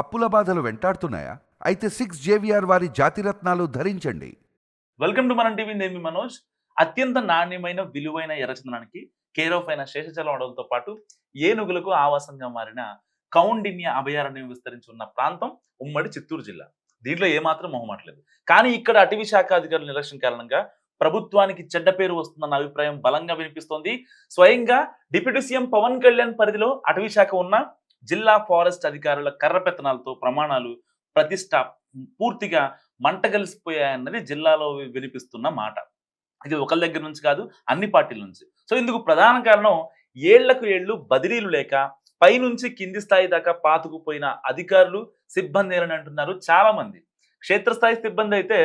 అప్పుల బాధలు వెంటాడుతున్నాయా? అయితే సిక్స్ జేవిఆర్ వారి జాతిరత్నాలు ధరించండి. వెల్కమ్ టు మనం టీవీ నేమి మనోజ్. అత్యంత నాణ్యమైన విలువైన ఎర్రచందనానికి కేర్ ఆఫ్ అయిన శేషచలం అడవులతో పాటు ఏనుగులకు ఆవాసంగా మారిన కౌండిన్య అభయారణ్యం విస్తరించి ఉన్న ప్రాంతం ఉమ్మడి చిత్తూరు జిల్లా. దీంట్లో ఏమాత్రం మొహమాటలేదు కానీ ఇక్కడ అటవీ శాఖ అధికారుల నిర్లక్ష్యం కారణంగా ప్రభుత్వానికి చెడ్డ పేరు వస్తుందన్న అభిప్రాయం బలంగా వినిపిస్తోంది. స్వయంగా డిప్యూటీ సీఎం పవన్ కళ్యాణ్ పరిధిలో అటవీ శాఖ ఉన్న జిల్లా ఫారెస్ట్ అధికారుల కర్రపెత్తనాలతో ప్రమాణాలు ప్రతిష్ట పూర్తిగా మంట కలిసిపోయాయన్నది జిల్లాలో వినిపిస్తున్న మాట. ఇది ఒకరి దగ్గర నుంచి కాదు అన్ని పార్టీల నుంచి. సో ఇందుకు ప్రధాన కారణం ఏళ్ళకు ఏళ్ళు బదిలీలు లేక పైనుంచి కింది స్థాయి దాకా పాతుకుపోయిన అధికారులు సిబ్బంది అని అంటున్నారు చాలా మంది క్షేత్రస్థాయి సిబ్బంది అయితే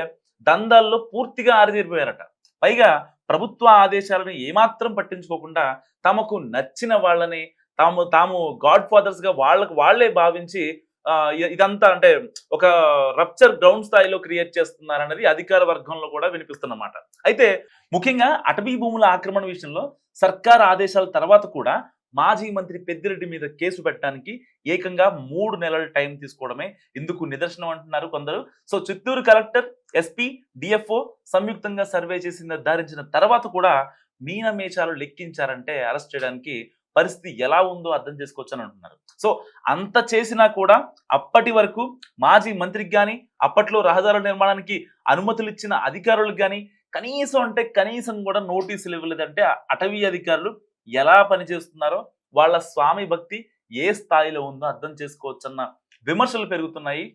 దందాల్లో పూర్తిగా ఆరితీరిపోయారట. పైగా ప్రభుత్వ ఆదేశాలను ఏమాత్రం పట్టించుకోకుండా తమకు నచ్చిన వాళ్ళని తాము తాము గాడ్ ఫాదర్స్గా వాళ్ళకు వాళ్ళే భావించి ఇదంతా అంటే ఒక రప్చర్ గ్రౌండ్ స్థాయిలో క్రియేట్ చేస్తున్నారనేది అధికార వర్గంలో కూడా వినిపిస్తున్నమాట. అయితే ముఖ్యంగా అటవీ భూముల ఆక్రమణ విషయంలో సర్కార్ ఆదేశాల తర్వాత కూడా మాజీ మంత్రి పెద్దిరెడ్డి మీద కేసు పెట్టడానికి ఏకంగా మూడు నెలల టైం తీసుకోవడమే ఇందుకు నిదర్శనం అంటున్నారు కొందరు. So Chittoor collector SP DFO సంయుక్తంగా సర్వే చేసి నిర్ధారించిన తర్వాత కూడా మీన మేషాలు లెక్కించారంటే అరెస్ట్ చేయడానికి పరిస్థితి ఎలా ఉందో అర్థం చేసుకోవచ్చు అని అంటున్నారు. సో అంత చేసినా కూడా అప్పటి వరకు మాజీ మంత్రికి కానీ అప్పట్లో రహదారుల నిర్మాణానికి అనుమతులు ఇచ్చిన అధికారులకు కానీ కనీసం అంటే కనీసం కూడా నోటీసులు ఇవ్వలేదంటే అటవీ అధికారులు ఎలా పనిచేస్తున్నారో వాళ్ళ స్వామి భక్తి ఏ స్థాయిలో ఉందో అర్థం చేసుకోవచ్చన్న విమర్శలు పెరుగుతున్నాయి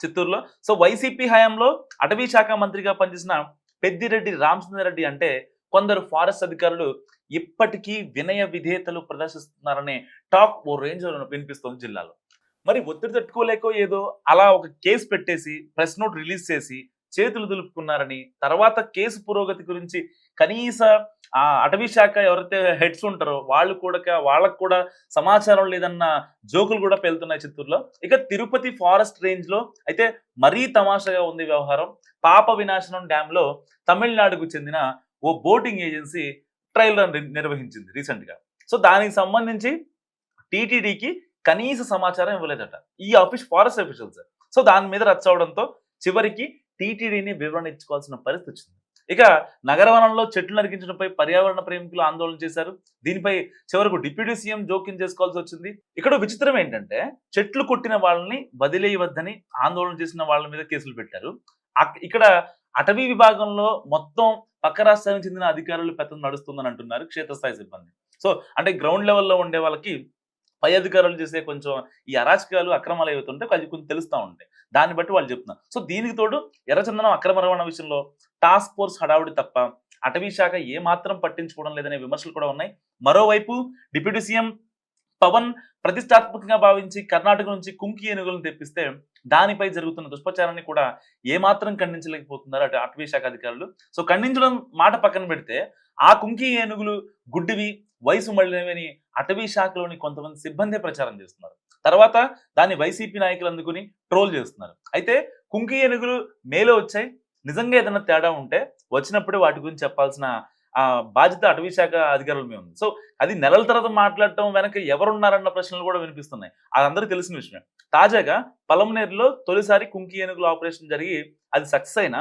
చిత్తూరులో. సో వైసీపీ హయాంలో అటవీ శాఖ మంత్రిగా పనిచేసిన పెద్దిరెడ్డి రామచంద్రరెడ్డి అంటే కొందరు ఫారెస్ట్ అధికారులు ఇప్పటికీ వినయ విధేయతలు ప్రదర్శిస్తున్నారనే టాక్ ఓ రేంజ్ వినిపిస్తోంది జిల్లాలో. మరి ఒత్తిడి తట్టుకోలేకో ఏదో అలా ఒక కేసు పెట్టేసి ప్రెస్ నోట్ రిలీజ్ చేసి చేతులు దులుపుకున్నారని తర్వాత కేసు పురోగతి గురించి కనీస ఆ అటవీ శాఖ ఎవరైతే హెడ్స్ ఉంటారో వాళ్ళు కూడా వాళ్ళకు కూడా సమాచారం లేదన్న జోకులు కూడా పెళ్తున్నాయి చిత్తూరులో. ఇక తిరుపతి ఫారెస్ట్ రేంజ్లో అయితే మరీ తమాషాగా ఉంది వ్యవహారం. పాప వినాశనం డ్యామ్లో తమిళనాడుకు చెందిన ఓ బోటింగ్ ఏజెన్సీ ట్రయల్ రన్ నిర్వహించింది రీసెంట్గా సో దానికి సంబంధించి టీటీడీకి కనీస సమాచారం ఇవ్వలేదట. ఈ ఆఫీస్ ఫారెస్ట్ అఫీషియల్స్. సో దాని మీద రచ్చవడంతో చివరికి టీటీడీని వివరణ ఇచ్చుకోవాల్సిన పరిస్థితి వచ్చింది. ఇక నగరవనంలో చెట్లు నరికించడంపై పర్యావరణ ప్రేమికులు ఆందోళన చేశారు. దీనిపై చివరకు డిప్యూటీ సీఎం జోక్యం చేసుకోవాల్సి వచ్చింది. ఇక్కడ విచిత్రం ఏంటంటే చెట్లు కొట్టిన వాళ్ళని వదిలేయవద్దని ఆందోళన చేసిన వాళ్ళ మీద కేసులు పెట్టారు. ఇక్కడ అటవీ విభాగంలో మొత్తం పక్క రాష్ట్రానికి చెందిన అధికారులు పెద్ద నడుస్తుందని అంటున్నారు క్షేత్రస్థాయి సిబ్బంది. సో అంటే గ్రౌండ్ లెవెల్లో ఉండే వాళ్ళకి పై అధికారులు చేసే కొంచెం ఈ అరాచకాలు అక్రమాలు ఏవైతుంటే అది కొంచెం తెలుస్తూ ఉంటాయి. దాన్ని బట్టి వాళ్ళు చెప్తున్నారు. సో దీనికి తోడు ఎర్రచందనం అక్రమ రవాణా విషయంలో టాస్క్ ఫోర్స్ హడావుడి తప్ప అటవీ శాఖ ఏ మాత్రం పట్టించుకోవడం లేదనే విమర్శలు కూడా ఉన్నాయి. మరోవైపు డిప్యూటీ సీఎం పవన్ ప్రతిష్టాత్మకంగా భావించి కర్ణాటక నుంచి కుంకి ఏనుగులను తెప్పిస్తే దానిపై జరుగుతున్న దుష్ప్రచారాన్ని కూడా ఏమాత్రం ఖండించలేకపోతున్నారు అటు అటవీ శాఖ అధికారులు. సో ఖండించడం మాట పక్కన పెడితే ఆ కుంకి ఏనుగులు గుడ్డివి వయసు మళ్ళినవి అటవీ శాఖలోని కొంతమంది సిబ్బంది ప్రచారం చేస్తున్నారు. తర్వాత దాన్ని వైసీపీ నాయకులు అందుకుని ట్రోల్ చేస్తున్నారు. అయితే కుంకి ఏనుగులు మేలో వచ్చాయి. నిజంగా ఏదైనా తేడా ఉంటే వచ్చినప్పుడే వాటి గురించి చెప్పాల్సిన ఆ బాధ్యత అటవీ శాఖ అధికారుల మీద ఉంది. సో అది నెలల తర్వాత మాట్లాడటం వెనక ఎవరున్నారన్న ప్రశ్నలు కూడా వినిపిస్తున్నాయి. అది తెలిసిన విషయం తాజాగా పలమనేరులో తొలిసారి కుంకి ఏనుగుల ఆపరేషన్ జరిగి అది సక్సెస్ అయినా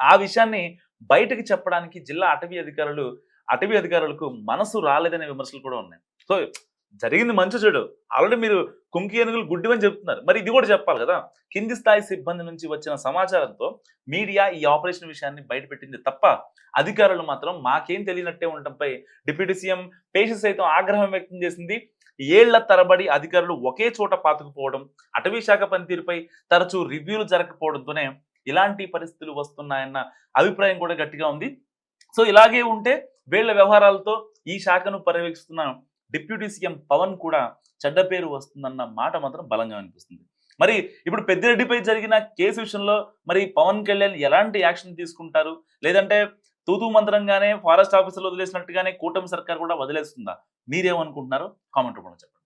ఆ విషయాన్ని బయటకు చెప్పడానికి జిల్లా అటవీ అధికారులు అటవీ అధికారులకు మనసు రాలేదనే విమర్శలు కూడా ఉన్నాయి. సో జరిగింది మంచి చెడు. ఆల్రెడీ మీరు కుంకి ఏనుగులు గుడ్డివని చెప్తున్నారు. మరి ఇది కూడా చెప్పాలి కదా. కింది స్థాయి సిబ్బంది నుంచి వచ్చిన సమాచారంతో మీడియా ఈ ఆపరేషన్ విషయాన్ని బయటపెట్టింది తప్ప అధికారులు మాత్రం మాకేం తెలియనట్టే ఉండటంపై డిప్యూటీ సీఎం పేషెస్ సైతం ఆగ్రహం వ్యక్తం చేసింది. ఏళ్ళ తరబడి అధికారులు ఒకే చోట పాతుకుపోవడం అటవీ శాఖ పనితీరుపై తరచూ రివ్యూలు జరగకపోవడంతోనే ఇలాంటి పరిస్థితులు వస్తున్నాయన్న అభిప్రాయం కూడా గట్టిగా ఉంది. సో ఇలాగే ఉంటే వీళ్ళ వ్యవహారాలతో ఈ శాఖను పర్యవేక్షిస్తున్న డిప్యూటీ సీఎం పవన్ కూడా చెడ్డ పేరు వస్తుందన్న మాట మాత్రం బలంగా అనిపిస్తుంది మరి ఇప్పుడు పెద్దిరెడ్డిపై జరిగిన కేసు విషయంలో మరి పవన్ కళ్యాణ్ ఎలాంటి యాక్షన్ తీసుకుంటారు? లేదంటే తూతూ మంత్రంగానే ఫారెస్ట్ ఆఫీసర్లు వదిలేసినట్టుగానే కూటమి సర్కార్ కూడా వదిలేస్తుందా? మీరేమనుకుంటున్నారో? కామెంట్ రూపంలో చెప్పండి.